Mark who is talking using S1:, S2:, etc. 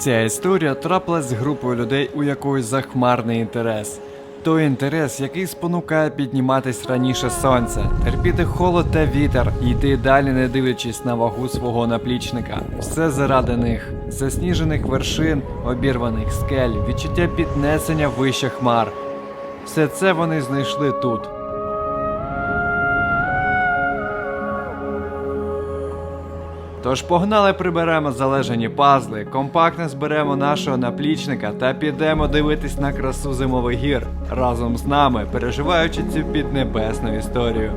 S1: Ця історія трапилась з групою людей, у якої захмарний інтерес. Той інтерес, який спонукає підніматись раніше сонця, терпіти холод та вітер, йти далі, не дивлячись на вагу свого наплічника. Все заради них, засніжених вершин, обірваних скель, відчуття піднесення вище хмар. Все це вони знайшли тут. Тож погнали приберемо залежані пазли, компактно зберемо нашого наплічника та підемо дивитись на красу зимових гір разом з нами, переживаючи цю піднебесну історію.